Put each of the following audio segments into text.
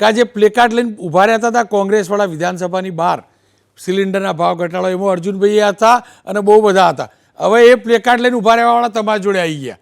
કે જે પ્લેકાર્ડ લઈને ઊભા રહેતા હતા કોંગ્રેસવાળા વિધાનસભાની બહાર, સિલિન્ડરના ભાવ ઘટાડો એમાં અર્જુનભાઈ હતા અને બહુ બધા હતા. હવે એ પ્લેકાર્ડ લઈને ઊભા રહેવાવાળા તમારા જોડે આવી ગયા.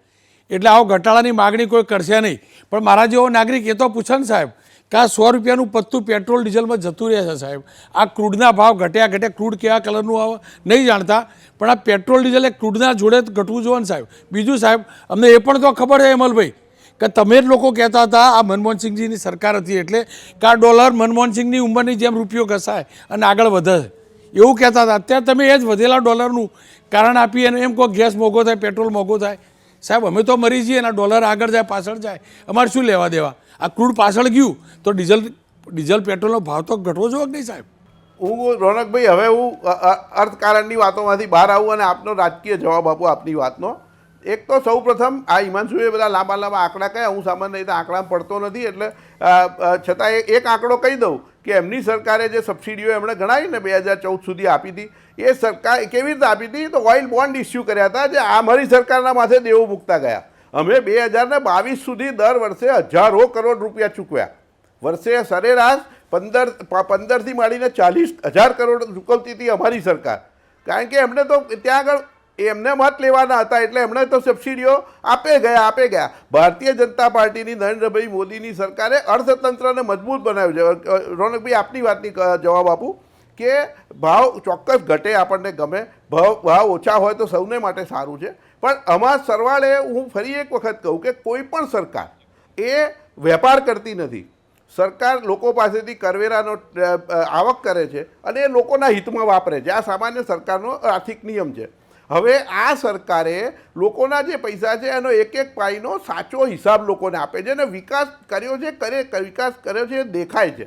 એટલે આવો ઘટાડાની માગણી કોઈ કરશે નહીં. પણ મારા જેવો નાગરિક એ તો પૂછે ને સાહેબ, કે આ સો રૂપિયાનું પત્તું પેટ્રોલ ડીઝલમાં જતું રહે છે સાહેબ? આ ક્રૂડના ભાવ ઘટ્યા ઘટ્યા ક્રૂડ કેવા કલરનું આવે, નહીં જાણતા. પણ આ પેટ્રોલ ડીઝલ એ ક્રૂડના જોડે ઘટવું જોઈએ ને સાહેબ. બીજું સાહેબ, અમને એ પણ તો ખબર છે અમલભાઈ કે તમે જ લોકો કહેતા હતા, આ મનમોહનસિંહજીની સરકાર હતી એટલે કે આ ડોલર મનમોહનસિંહની ઉંમરની જેમ રૂપિયો ઘસાય અને આગળ વધે. એવું કહેતા હતા. અત્યારે તમે એ જ વધેલા ડોલરનું કારણ આપી અને એમ કહો ગેસ મોંઘો થાય, પેટ્રોલ મોંઘો થાય. સાહેબ, અમે તો મરી જઈએ અને ડોલર આગળ જાય, પાછળ જાય. અમારે શું લેવા દેવા? આ ક્રૂડ પાછળ ગયું તો ડીઝલ ડીઝલ, પેટ્રોલનો ભાવ તો ઘટવો જોઈએ નહીં સાહેબ? હું રોનકભાઈ, હવે હું અર્થકારણની વાતોમાંથી બહાર આવું અને આપનો રાજકીય જવાબ આપું આપની વાતનો. એક તો સૌ પ્રથમ આ હિમાંશુએ બધા લાંબા લાંબા આંકડા કયા, હું સામાન્ય રીતે આંકડા પડતો નથી, એટલે છતાં એક આંકડો કહી દઉં કે એમની સરકારે જે સબસિડીઓ એમણે ગણાવી ને બે હજાર ચૌદ સુધી આપી હતી, એ સરકાર કેવી રીતે આપી હતી? તો ઓઇલ બોન્ડ ઇસ્યુ કર્યા હતા જે આ મારી સરકારના માથે દેવું મૂકતા ગયા. અમે બે હજાર ને બાવીસ સુધી દર વર્ષે હજારો કરોડ રૂપિયા ચૂકવ્યા. વર્ષે સરેરાશ પંદર પંદરથી માંડીને ચાલીસ હજાર કરોડ ચૂકવતી હતી અમારી સરકાર. કારણ કે એમને તો ત્યાં આગળ એમને મત લેવાના હતા એટલે એમણે તો સબસિડીઓ આપે ગયા આપે ગયા. ભારતીય જનતા પાર્ટીની નરેન્દ્રભાઈ મોદીની સરકારે અર્થતંત્રને મજબૂત બનાવ્યું છે. રોનકભાઈ, આપની વાતની જવાબ આપું કે ભાવ ચોક્કસ ઘટે આપણને ગમે. ભાવ ભાવ ઓછા હોય તો સૌને માટે સારું છે. પણ આમાં સરવાળે હું ફરી એક વખત કહું કે કોઈ પણ સરકાર એ વેપાર કરતી નથી. સરકાર લોકો પાસેથી કરવેરાનો આવક કરે છે અને એ લોકોના હિતમાં વાપરે છે. આ સામાન્ય સરકારનો આર્થિક નિયમ છે. હવે આ સરકારે લોકોના જે પૈસા છે, એનો એક એક પાઈનો સાચો હિસાબ લોકોને આપે છે અને વિકાસ કર્યો છે, કરે, વિકાસ કર્યો છે, દેખાય છે.